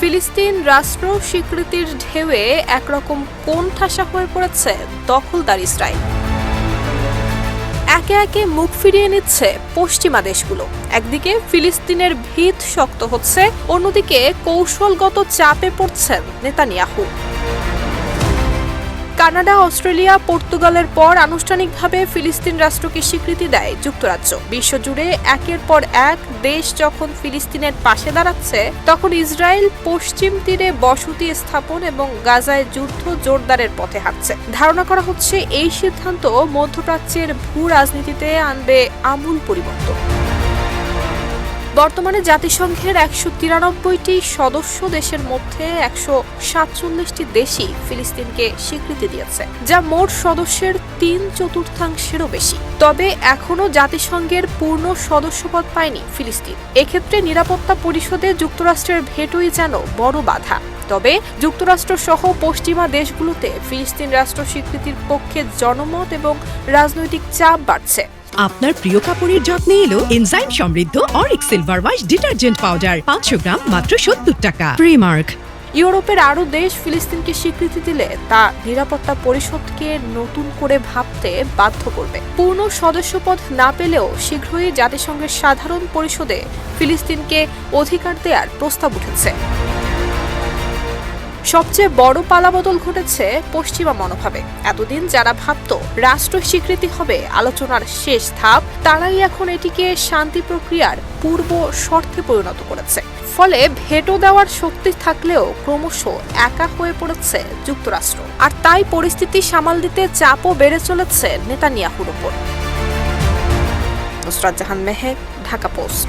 ফিলিস্তিন রাষ্ট্র স্বীকৃতির ঢেউয়ে একরকম কোন ঠাসা হয়ে পড়েছে? দখলদার ইসরায়েল। একে একে মুখ ফিরিয়ে নিচ্ছে পশ্চিমা দেশগুলো। একদিকে ফিলিস্তিনের ভিত শক্ত হচ্ছে, অন্যদিকে কৌশলগত চাপে পড়ছেন নেতানিয়াহু। কানাডা, অস্ট্রেলিয়া, পর্তুগালের পর আনুষ্ঠানিকভাবে ফিলিস্তিন রাষ্ট্রকে স্বীকৃতি দেয় যুক্তরাজ্য। বিশ্বজুড়ে একের পর এক দেশ যখন ফিলিস্তিনের পাশে দাঁড়াচ্ছে, তখন ইসরায়েল পশ্চিম তীরে বসতি স্থাপন এবং গাজায় যুদ্ধ জোরদারের পথে হাঁটছে। ধারণা করা হচ্ছে, এই সিদ্ধান্ত মধ্যপ্রাচ্যের ভূ রাজনীতিতে আনবে আমূল পরিবর্তন। বর্তমানে জাতিসংঘের একশো তিরানব্বইটি সদস্য দেশের মধ্যে একশো সাতচল্লিশটি দেশই ফিলিস্তিনকে স্বীকৃতি দিয়েছে, যা মোট সদস্যের তিন চতুর্থাংশেরও বেশি। তবে এখনও জাতিসংঘের পূর্ণ সদস্যপদ পায়নি ফিলিস্তিন। এক্ষেত্রে নিরাপত্তা পরিষদে যুক্তরাষ্ট্রের ভেটোই যেন বড় বাধা। তবে যুক্তরাষ্ট্র সহ পশ্চিমা দেশগুলোতে ফিলিস্তিন রাষ্ট্র স্বীকৃতির পক্ষে জনমত এবং রাজনৈতিক চাপ বাড়ছে। আপনার প্রিয় কাপড়ের যত্নে এলো এনজাইম সমৃদ্ধ অরিক সিলভার ওয়াশ ডিটারজেন্ট পাউডার, পাঁচশো গ্রাম মাত্র সত্তর টাকা। প্রিমার্ক ইউরোপের আরও দেশ ফিলিস্তিনকে স্বীকৃতি দিলে তা নিরাপত্তা পরিষদকে নতুন করে ভাবতে বাধ্য করবে। পূর্ণ সদস্যপদ না পেলেও শীঘ্রই জাতিসংঘের সাধারণ পরিষদে ফিলিস্তিনকে অধিকার দেওয়ার প্রস্তাব উঠেছে। সবচেয়ে বড় পালাবদল ঘটেছে পশ্চিমা মনোভাবে। এতদিন যারা ভাবত রাষ্ট্র স্বীকৃতি হবে আলোচনার শেষ ধাপ, তারাই এখন এটিকে শান্তি প্রক্রিয়ার পূর্ব শর্তে পরিণত করেছে। ফলে ভেটো দেওয়ার শক্তি থাকলেও ক্রমশ একা হয়ে পড়েছে যুক্তরাষ্ট্র। আর তাই পরিস্থিতি সামাল দিতে চাপও বেড়ে চলেছে নেতানিয়াহুর ওপর। নুসরাত জাহান মেহেক ঢাকা পোস্ট।